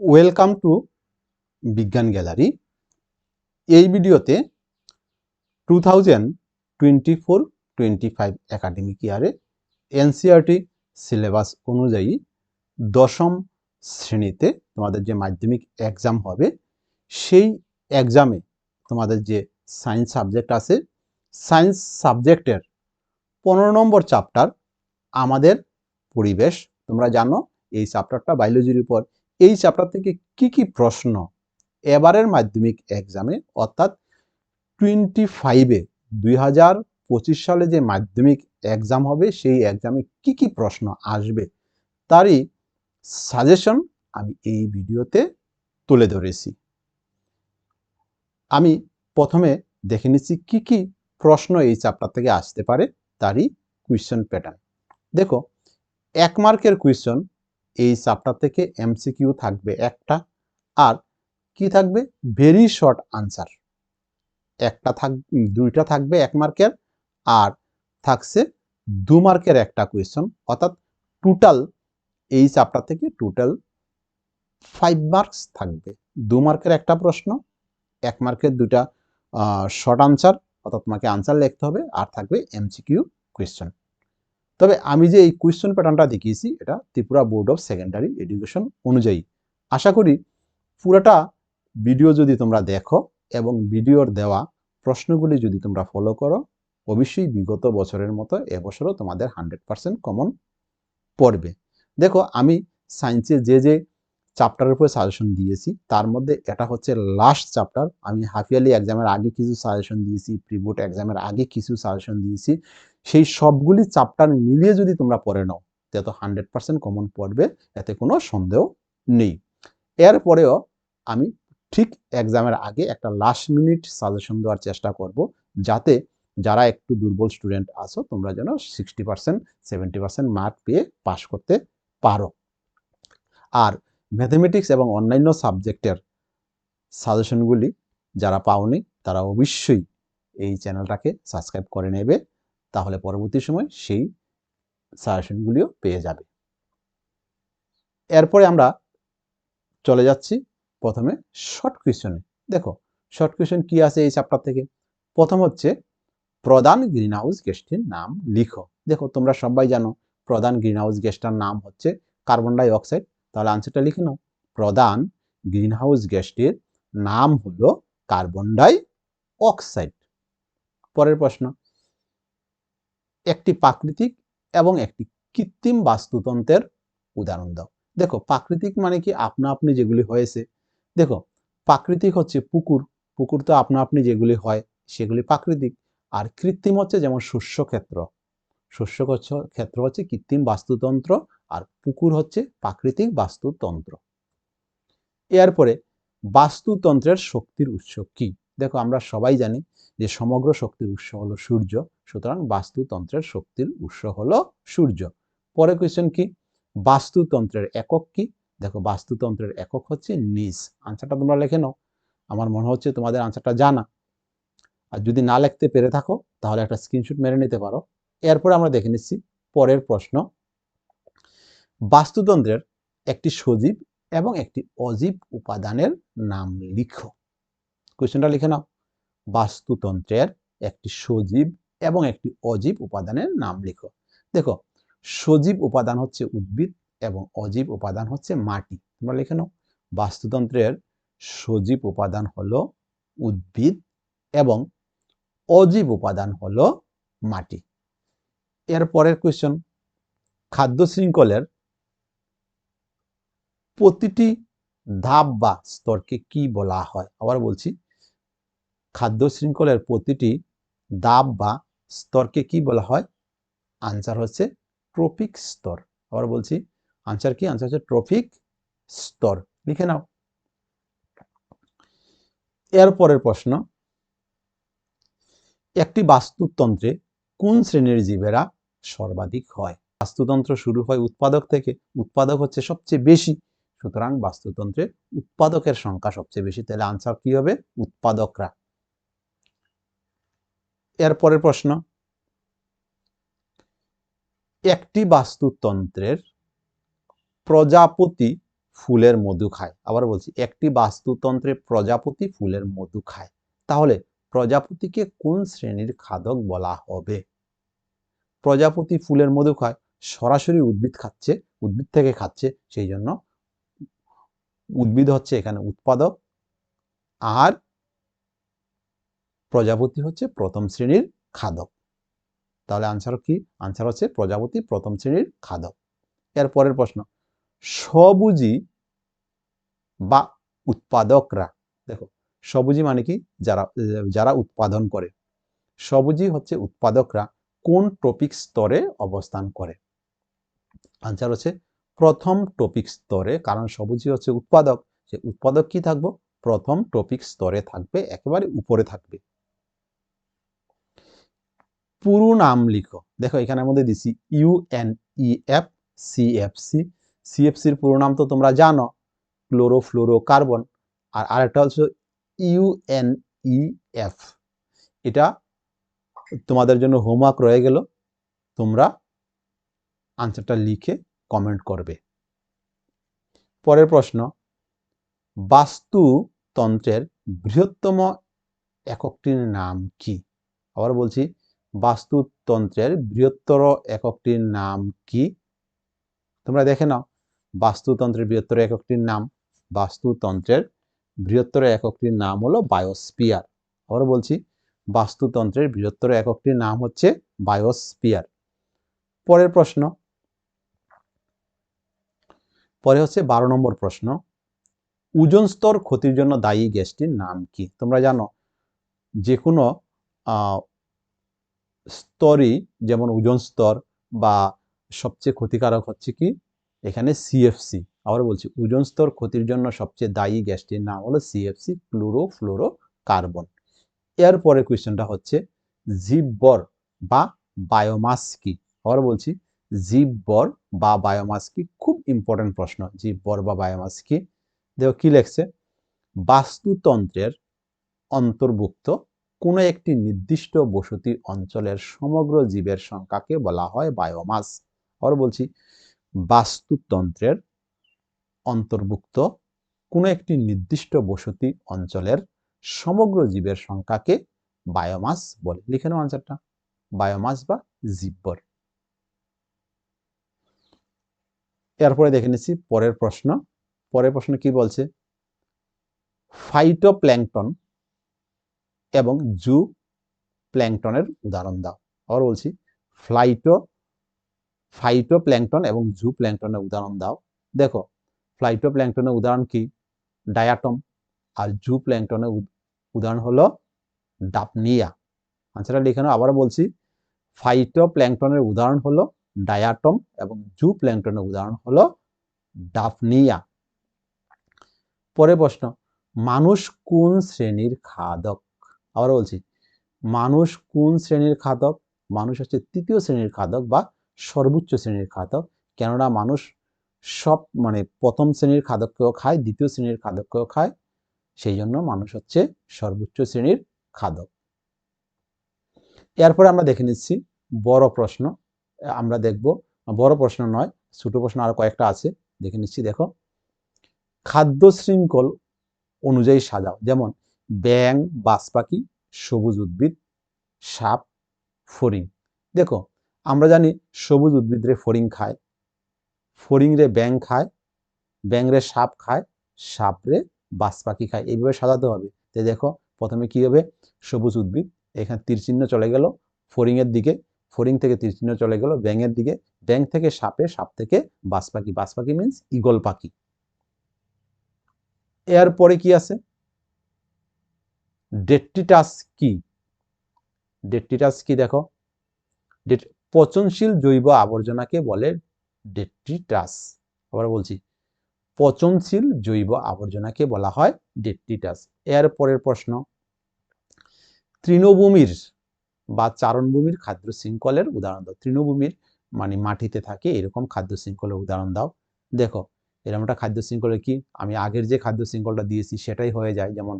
Welcome to বিজ্ঞান gallery এই ভিডিওতে two thousand twenty four twenty five academic ইয়ারে এনসিআরটি সিলেবাস অনুযায়ী দশম শ্রেণীতে তোমাদের যে মাধ্যমিক এক্সাম হবে, সেই এক্সামে তোমাদের যে সায়েন্স সাবজেক্ট আছে সায়েন্স সাবজেক্টের পনেরো নম্বর চ্যাপ্টার আমাদের পরিবেশ। তোমরা জানো, এই চ্যাপ্টারটা বায়োলজির উপর। এই চ্যাপ্টার থেকে কি কি প্রশ্ন এবারের মাধ্যমিক এক্সামে অর্থাৎ টোয়েন্টি ফাইভে দুই হাজার পঁচিশ সালে যে মাধ্যমিক এক্সাম হবে, সেই এক্সামে কি কি প্রশ্ন আসবে, তারই সাজেশন আমি এই ভিডিওতে তুলে ধরেছি। আমি প্রথমে দেখে নিচ্ছি কি কি প্রশ্ন এই চ্যাপ্টার থেকে আসতে পারে, তারই কুয়েশন প্যাটার্ন দেখো, এক মার্কের কুয়েশন এই চ্যাপ্টার থেকে এমসিকিউ থাকবে একটা। আর কি থাকবে? ভেরি শর্ট আনসার একটা থাক, দুইটা থাকবে এক মার্কের আর থাকছে দু মার্কের একটা কোয়েশন অর্থাৎ টোটাল এই চ্যাপ্টার থেকে টোটাল ফাইভ মার্কস থাকবে। দু মার্কের একটা প্রশ্ন, এক মার্কের দুটা শর্ট আনসার অর্থাৎ তোমাকে আনসার লিখতে হবে, আর থাকবে এমসিকিউ কোয়েশ্চন তবে আমি যে এই কোয়েশ্চন প্যাটার্নটা দেখিয়েছি, এটা Tripura board of secondary education অনুযায়ী। আশা করি পুরোটা ভিডিও যদি তোমরা দেখো এবং ভিডিওর দেওয়া প্রশ্নগুলি যদি তোমরা ফলো করো, অবশ্যই বিগত বছরের মতো এবছরও তোমাদের হান্ড্রেড পারসেন্ট কমন পড়বে। দেখো, আমি সায়েন্সে যে যে চ্যাপ্টারের উপরে সাজেশন দিয়েছি। তার মধ্যে এটা হচ্ছে লাস্ট চ্যাপ্টার আমি হাফ ইয়ারলি এক্সামের আগে কিছু সাজেশন দিয়েছি প্রিবোর্ড এক্সামের আগে কিছু সাজেশন দিয়েছি। সেই সবগুলি চ্যাপ্টার মিলিয়ে যদি তোমরা পড়ে নাও তে তো হান্ড্রেড পার্সেন্ট কমন পড়বে, এতে কোনো সন্দেহ নেই। এরপরেও আমি ঠিক এক্সামের আগে একটা লাস্ট মিনিট সাজেশন দেওয়ার চেষ্টা করব, যাতে যারা একটু দুর্বল স্টুডেন্ট আছো, তোমরা যেন sixty percent seventy percent mark পেয়ে পাশ করতে পারো। আর ম্যাথমেটিক্স এবং অন্যান্য সাবজেক্টের সাজেশনগুলি যারা পাওনি, তারা অবশ্যই এই চ্যানেলটাকে সাবস্ক্রাইব করে নেবে। তাহলে পরবর্তী সময় সেই সাজেশনগুলিও পেয়ে যাবে। এরপরে আমরা চলে যাচ্ছি প্রথমে শর্ট কোয়েশনে দেখো শর্ট কোয়েশন কি আছে এই চ্যাপ্টার থেকে? প্রথম হচ্ছে, প্রধান গ্রিন হাউস গ্যাসটির নাম লিখো। দেখো, তোমরা সবাই জানো, প্রধান গ্রিন হাউস গ্যাসটার নাম হচ্ছে কার্বন ডাই অক্সাইড তাহলে আনসারটা লিখে নাও। প্রধান গ্রিন হাউস গ্যাসটির নাম হলো কার্বন ডাই অক্সাইড পরের প্রশ্ন, একটি প্রাকৃতিক এবং একটি কৃত্রিম বাস্তুতন্ত্রের উদাহরণ দাও। দেখো, প্রাকৃতিক মানে কি? আপনা আপনি যেগুলি হয়েছে। দেখো, প্রাকৃতিক হচ্ছে পুকুর। পুকুর তো আপনা আপনি যেগুলি হয়, সেগুলি প্রাকৃতিক। আর কৃত্রিম হচ্ছে যেমন শস্য ক্ষেত্র। শস্য ক্ষেত্র হচ্ছে কৃত্রিম বাস্তুতন্ত্র আর পুকুর হচ্ছে প্রাকৃতিক বাস্তুতন্ত্র। এরপরে বাস্তুতন্ত্রের শক্তির উৎস কি? দেখো, আমরা সবাই জানি যে সমগ্র শক্তির উৎস হলো সূর্য, সুতরাং বাস্তুতন্ত্রের শক্তির উৎস হলো সূর্য। পরে কোয়েশ্চেন কি? বাস্তুতন্ত্রের একক কি? দেখো, বাস্তুতন্ত্রের একক হচ্ছে নিজ। আনসারটা তোমরা লিখে নাও। আমার মনে হচ্ছে তোমাদের আনসারটা জানা। আর যদি না লিখতে পেরে থাকো, তাহলে একটা স্ক্রিনশট মেরে নিতে পারো। এরপরে আমরা দেখে নিচ্ছি পরের প্রশ্ন। বাস্তুতন্ত্রের একটি সজীব এবং একটি অজীব উপাদানের নাম লিখো। কোয়েশ্চনটা লিখে নাও। বাস্তুতন্ত্রের একটি সজীব এবং একটি অজীব উপাদানের নাম লিখো। দেখো, সজীব উপাদান হচ্ছে উদ্ভিদ এবং অজীব উপাদান হচ্ছে মাটি। তোমরা লিখে নাও। বাস্তুতন্ত্রের সজীব উপাদান হলো উদ্ভিদ এবং অজীব উপাদান হলো মাটি। এর পরের কোয়েশ্চন খাদ্য শৃঙ্খলের প্রতিটি ধাপ বা স্তরকে কি বলা হয়? আবার বলছি, খাদ্য শৃঙ্খলের প্রতিটি ধাপ বা স্তরকে কি বলা হয়? আনসার হচ্ছে ট্রপিক স্তর। আবার বলছি আনসার কি? আনসার হচ্ছে ট্রপিক স্তর। লিখে নাও। এর পরের প্রশ্ন, একটি বাস্তুতন্ত্রে কোন শ্রেণির জীবেরা সর্বাধিক হয়? বাস্তুতন্ত্র শুরু হয় উৎপাদক থেকে। উৎপাদক হচ্ছে সবচেয়ে বেশি। সুতরাং বাস্তুতন্ত্রে উৎপাদকের সংখ্যা সবচেয়ে বেশি। তাহলে আনসার কি হবে? উৎপাদকরা। এর পরের প্রশ্ন। একটি বাস্তুতন্ত্রের প্রজাপতি ফুলের মধু খায়। আবার বলছি, একটি বাস্তুতন্ত্রে প্রজাপতি ফুলের মধু খায়। তাহলে প্রজাপতিকে কোন শ্রেণির খাদক বলা হবে? প্রজাপতি ফুলের মধু খায়, সরাসরি উদ্ভিদ খাচ্ছে, উদ্ভিদ থেকে খাচ্ছে, সেই জন্য উদ্ভিদ হচ্ছে এখানে উৎপাদক, আর প্রজাপতি হচ্ছে প্রথম শ্রেণির খাদক। তাহলে আনসার কি? আনসার হচ্ছে প্রজাপতি প্রথম শ্রেণির খাদক। এর পরের প্রশ্ন, সবুজি বা উৎপাদকরা, দেখো, সবুজি মানে কি? যারা যারা উৎপাদন করে। সবুজি হচ্ছে উৎপাদকরা কোন টপিক স্তরে অবস্থান করে? আনসার হচ্ছে প্রথম টপিক স্তরে, কারণ সবুজই হচ্ছে উৎপাদক, যে উৎপাদক কি থাকব? প্রথম টপিক স্তরে থাকবে, একেবারে উপরে থাকবে। পুরো নাম লিখো। দেখো, এখানের মধ্যে দিছি ইউএনইএফ সিএফসি সিএফসির পুরো নাম তো তোমরা জানো ক্লোরোফ্লোরো কার্বন আর আরেকটা হচ্ছে ইউএনইএফ এটা তোমাদের জন্য হোমওয়ার্ক রয়ে গেল, তোমরা আনসারটা লিখে কমেন্ট করবে। পরের প্রশ্ন বাস্তুতন্ত্রের বৃহত্তম এককটির নাম কি? আবার বলছি বাস্তুতন্ত্রের বৃহত্তর এককটির নাম কি? তোমরা দেখে নাও বাস্তুতন্ত্রের বৃহত্তর এককটির নাম বাস্তুতন্ত্রের বৃহত্তর এককটির নাম হলো বায়োস্পিয়ার আবার বলছি বাস্তুতন্ত্রের বৃহত্তর এককটির নাম হচ্ছে বায়োস্পিয়ার পরের প্রশ্ন পরে হচ্ছে বারো নম্বর প্রশ্ন, ওজন স্তর ক্ষতির জন্য দায়ী গ্যাসটির নাম কি? তোমরা জানো যে কোনো স্তরই যেমন ওজন স্তর বা সবচেয়ে ক্ষতিকারক হচ্ছে কি? এখানে সিএফসি আবার বলছি, ওজন স্তর ক্ষতির জন্য সবচেয়ে দায়ী গ্যাসটির নাম হলো সিএফসি ক্লোরো ফ্লোরো কার্বন এরপরে কোয়েশ্চেনটা হচ্ছে, জীববর বা বায়োমাস কি? আবার বলছি জীববর বা বায়োমাস কি? খুব ইম্পর্টেন্ট প্রশ্ন। জীববর বা বায়োমাস কি? দেখো কি লেখছে? বাস্তুতন্ত্রের অন্তর্ভুক্ত কোনো একটি নির্দিষ্ট বসতি অঞ্চলের সমগ্র জীবের সংখ্যাকে বলা হয় বায়োমাস আবার বলছি, বাস্তুতন্ত্রের অন্তর্ভুক্ত কোনো একটি নির্দিষ্ট বসতি অঞ্চলের সমগ্র জীবের সংখ্যাকে বায়োমাস বলে। লিখে নাও আনসারটা বায়োমাস বা জীববর এরপরে দেখে নিচ্ছি পরের প্রশ্ন। পরের প্রশ্ন কি বলছে? ফাইটো প্ল্যাংটন এবং জু প্ল্যাংটনের উদাহরণ দাও। আবার বলছি ফ্লাইটো ফাইটো প্ল্যাংটন এবং জু প্ল্যাংটনের উদাহরণ দাও। দেখো ফ্লাইটো প্ল্যাংটনের উদাহরণ কি? ডায়াটম আর জু প্ল্যাংটনের উদাহরণ হলো ডাপনিয়া। আনসারটা লিখে আবার বলছি ফাইটো প্ল্যাংটনের উদাহরণ হলো ডায়াটম এবং জু প্ল্যাংটনের উদাহরণ হলো ডাফনিয়া। পরে প্রশ্ন, মানুষ কোন শ্রেণির খাদক? আবার বলছি, মানুষ কোন শ্রেণির খাদক? মানুষ হচ্ছে তৃতীয় শ্রেণির খাদক বা সর্বোচ্চ শ্রেণির খাদক। কেননা মানুষ সব মানে প্রথম শ্রেণির খাদককেও খায়, দ্বিতীয় শ্রেণির খাদককেও খায়, সেই জন্য মানুষ হচ্ছে সর্বোচ্চ শ্রেণির খাদক। এরপরে আমরা দেখে নিচ্ছি বড় প্রশ্ন আমরা দেখব। বড় প্রশ্ন নয়, ছোট প্রশ্ন আর কয়েকটা আছে, দেখে নিচ্ছি, দেখো। খাদ্য শৃঙ্খল অনুযায়ী সাজাও, যেমন ব্যাং বাস পাখি সবুজ উদ্ভিদ, সাপ, ফড়িং। দেখো, আমরা জানি সবুজ উদ্ভিদ রে ফড়িং খায় ফড়িং রে ব্যাং খায় ব্যাং রে সাপ খায় সাপ রে বাস পাখি খায়, এইভাবে সাজাতে হবে। তাই দেখো, প্রথমে কি হবে? সবুজ উদ্ভিদ, এখানে তীর চিহ্ন চলে গেল ফড়িং এর দিকে ফড়িং থেকে তীর চিহ্ন চলে গেল, ব্যাঙের দিকে। ব্যাং থেকে সাপে, সাপ থেকে বাস পাখি বাস পাখি মিনস ইগল পাখি। এরপরে কি আছে? ডেট্রিটাস কি? ডেট্রিটাস কি দেখো? পচনশীল জৈব আবর্জনাকে বলে ডেট্রিটাস আবার বলছি, পচনশীল জৈব আবর্জনাকে বলা হয় ডেট্রিটাস এর পরের প্রশ্ন, তৃণভূমির বা চারণভূমির খাদ্য শৃঙ্খলের উদাহরণ দাও। তৃণভূমির মানে মাটিতে থাকে, এরকম খাদ্য শৃঙ্খলের উদাহরণ দাও। দেখো, এরকম একটা খাদ্য শৃঙ্খলে কি? আমি আগের যে খাদ্য শৃঙ্খলটা দিয়েছি, সেটাই হয়ে যায়। যেমন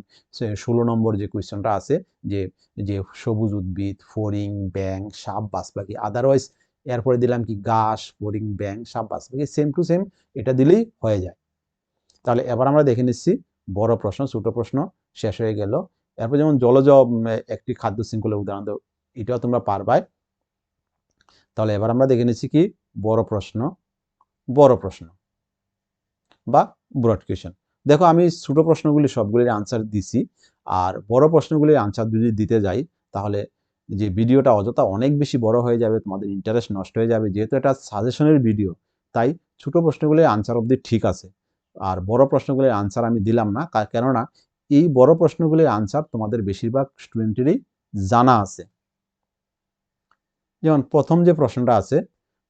ষোলো নম্বর যে কোয়েশ্চনটা আছে, যে যে সবুজ উদ্ভিদ ফরিং ব্যাং সাপ বাস পাখি আদারওয়াইজ এরপরে দিলাম কি? ঘাস ফরিং ব্যাং সাপ বাস পাখি সেম টু সেম এটা দিলেই হয়ে যায়। তাহলে এবার আমরা দেখে নিচ্ছি, বড় প্রশ্ন, ছোট প্রশ্ন, শেষ হয়ে গেল। এরপর যেমন জলজ একটি খাদ্য শৃঙ্খলের উদাহরণ দাও। এটাও তোমরা পারবাই। তাহলে এবার আমরা দেখে নিচ্ছি কি? বড় প্রশ্ন বড় প্রশ্ন বা ব্রড কোয়েশন দেখো আমি ছোট প্রশ্নগুলি সবগুলির আনসার দিছি, আর বড় প্রশ্নগুলির আনসার যদি দিতে যাই, তাহলে যে ভিডিওটা অযথা অনেক বেশি বড় হয়ে যাবে, তোমাদের ইন্টারেস্ট নষ্ট হয়ে যাবে। যেহেতু এটা সাজেশনের ভিডিও তাই ছোট প্রশ্নগুলির আনসার অবধি ঠিক আছে। আর বড় প্রশ্নগুলির আনসার আমি দিলাম না কেননা এই বড় প্রশ্নগুলির আনসার তোমাদের বেশিরভাগ স্টুডেন্টেরই জানা আছে। যেমন প্রথম যে প্রশ্নটা আছে,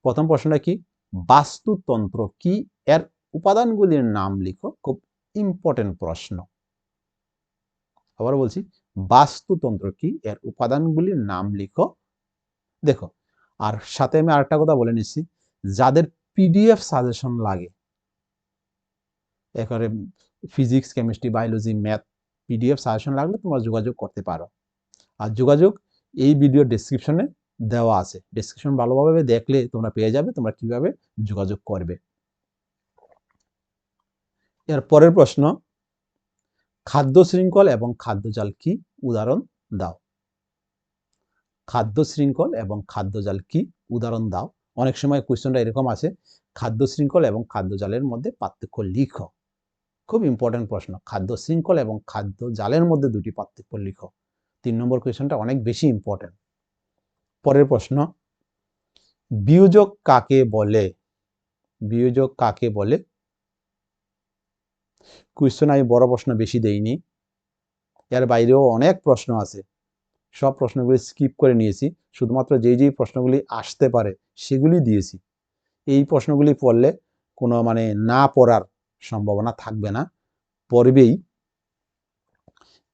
প্রথম প্রশ্নটা কি? বাস্তুতন্ত্র কি? এর উপাদানগুলির নাম লিখো, খুব ইম্পর্টেন্ট প্রশ্ন। আবার বলছি, বাস্তুতন্ত্র কি? এর উপাদানগুলির নাম লিখো। দেখো, আর সাথে আমি আরেকটা কথা বলে নিচ্ছি, যাদের পিডিএফ সাজেশন লাগে এবারে physics chemistry biology math PDF suggestion লাগলে তোমরা যোগাযোগ করতে পারো। আর যোগাযোগ এই ভিডিও ডেসক্রিপশনে দেওয়া আছে। ডেসক্রিপশন ভালোভাবে দেখলে তোমরা পেয়ে যাবে, তোমরা কীভাবে যোগাযোগ করবে। এর পরের প্রশ্ন, খাদ্য শৃঙ্খল এবং খাদ্যজাল কি? উদাহরণ দাও। খাদ্য শৃঙ্খল এবং খাদ্যজাল কি? উদাহরণ দাও। অনেক সময় কোয়েশ্চনটা এরকম আছে খাদ্য শৃঙ্খল এবং খাদ্যজালের মধ্যে পার্থক্য লিখো। খুব ইম্পর্টেন্ট প্রশ্ন, খাদ্য শৃঙ্খল এবং খাদ্য জালের মধ্যে দুটি পার্থক্য লিখো। তিন নম্বর কোয়েশ্চনটা অনেক বেশি ইম্পর্টেন্ট পরের প্রশ্ন, বিয়োজক কাকে বলে? বিয়োজক কাকে বলে? কোয়েশ্চন আমি বড় প্রশ্ন বেশি দেইনি। এর বাইরেও অনেক প্রশ্ন আছে। সব প্রশ্নগুলি স্কিপ করে নিয়েছি। শুধুমাত্র যেই যেই প্রশ্নগুলি আসতে পারে, সেগুলি দিয়েছি। এই প্রশ্নগুলি পড়লে কোনো মানে না পড়ার সম্ভাবনা থাকবে না। পড়বেই।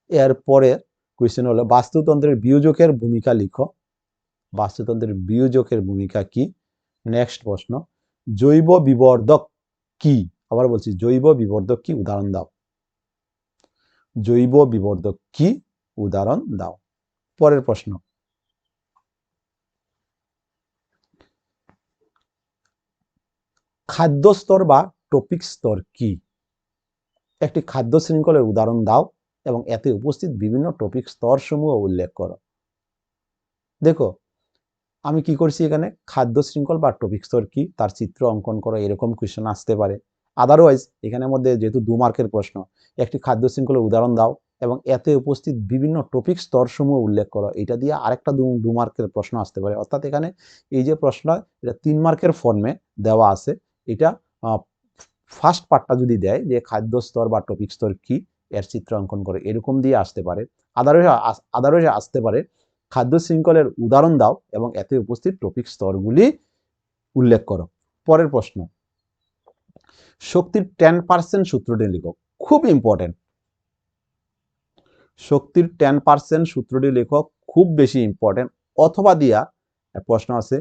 এরপরে কোয়েশ্চেন হলো, বাস্তুতন্ত্রের বিয়োজকের ভূমিকা লিখো। বাস্তুতন্ত্রের বিয়োজকের ভূমিকা কি? নেক্সট প্রশ্ন, জৈব বিবর্ধক কি? আবার বলছি, জৈব বিবর্ধক কি? উদাহরণ দাও। জৈব বিবর্ধক কি? উদাহরণ দাও। পরের প্রশ্ন, খাদ্য স্তর বা টপিক স্তর কি? একটি খাদ্য শৃঙ্খলের উদাহরণ দাও এবং এতে উপস্থিত বিভিন্ন টপিক স্তর সমূহ উল্লেখ করো। দেখো আমি কি করছি এখানে? খাদ্য শৃঙ্খল বা টপিক স্তর কি? তার চিত্র অঙ্কন করো, এরকম কোয়েশ্চেন আসতে পারে। আদারওয়াইজ এখানের মধ্যে যেহেতু দু মার্কের প্রশ্ন, একটি খাদ্য শৃঙ্খলের উদাহরণ দাও এবং এতে উপস্থিত বিভিন্ন টপিক স্তরসমূহ উল্লেখ করো। এটা দিয়ে আরেকটা দু দু মার্কের প্রশ্ন আসতে পারে। অর্থাৎ এখানে এই যে প্রশ্ন, এটা তিন মার্কের ফর্মে দেওয়া আছে। এটা ফার্স্ট পার্টটা যদি দেয় যে খাদ্য স্তর বা টপিক স্তর কি, এর চিত্র অঙ্কন করে। এরকম দিয়ে আসতে পারে। আদারওয়াইজ আদারওয়াইজ আসতে পারে খাদ্য শৃঙ্খলের উদাহরণ দাও এবং এতে উপস্থিত টপিক স্তরগুলি উল্লেখ করো। পরের প্রশ্ন, শক্তির টেন পার্সেন্ট সূত্রটি লিখো, খুব ইম্পর্টেন্ট শক্তির টেন পার্সেন্ট সূত্রটি লেখো, খুব বেশি ইম্পর্টেন্ট অথবা দিয়া প্রশ্ন আছে,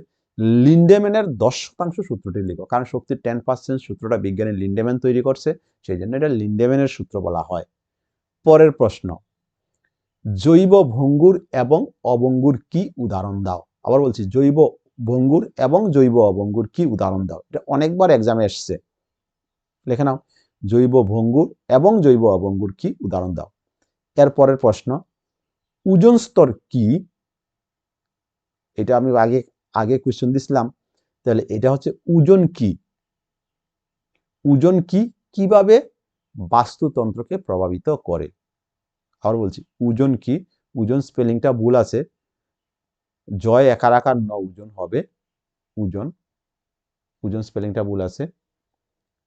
লিন্ডেম্যানের দশ শতাংশ সূত্রটি লিখো, কারণ শক্তির টেন পার্সেন্ট সূত্রটা বিজ্ঞানী লিন্ডেম্যান তৈরি করছে, সেই জন্য এটা লিন্ডেম্যানের সূত্র বলা হয়। পরের প্রশ্ন জৈব ভঙ্গুর এবং অবঙ্গুর কি উদাহরণ দাও? আবার বলছি, জৈব ভঙ্গুর এবং জৈব অবঙ্গুর কি উদাহরণ দাও? এটা অনেকবার এক্সামে এসছে। লেখে নাও, জৈব ভঙ্গুর এবং জৈব অবঙ্গুর কি উদাহরণ দাও। এর পরের প্রশ্ন, ওজন স্তর কি? এটা আমি আগে আগে কোয়েশ্চেন দিছিলাম। তাহলে এটা হচ্ছে ওজন কি? ওজন কি কীভাবে বাস্তুতন্ত্রকে প্রভাবিত করে? আবার বলছি ওজন কি? উজন স্পেলিংটা ভুল আছে। জয় একার আকার ন ওজন হবে। উজন উজন স্পেলিংটা ভুল আছে।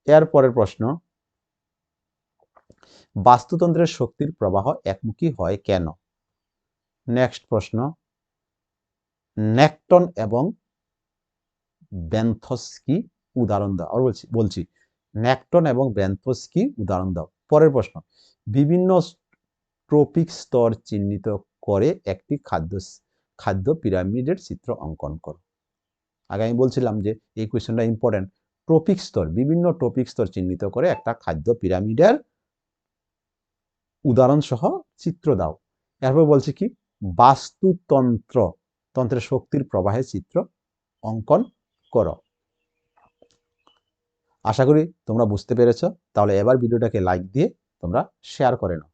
এর পরের প্রশ্ন, বাস্তুতন্ত্রের শক্তির প্রবাহ একমুখী হয় কেন? নেক্সট প্রশ্ন, নেকটন এবং ব্যান্থস কি উদাহরণ দাও। আর বলছি বলছি, নেকটন এবং ব্যান্থস কি উদাহরণ দাও। পরের প্রশ্ন, বিভিন্ন ট্রপিক স্তর চিহ্নিত করে একটি খাদ্য খাদ্য পিরামিডের চিত্র অঙ্কন করো। আগে আমি বলছিলাম যে এই কোয়েশ্চনটা ইম্পর্টেন্ট ট্রপিক স্তর, বিভিন্ন ট্রপিক স্তর চিহ্নিত করে একটা খাদ্য পিরামিডের উদাহরণ সহ চিত্র দাও। এরপর বলছে কি? বাস্তুতন্ত্র, তন্ত্রের শক্তির প্রবাহের চিত্র অঙ্কন করো। আশা করি তোমরা বুঝতে পেরেছ। তাহলে এবার ভিডিওটাকে লাইক দিয়ে তোমরা শেয়ার করে নাও।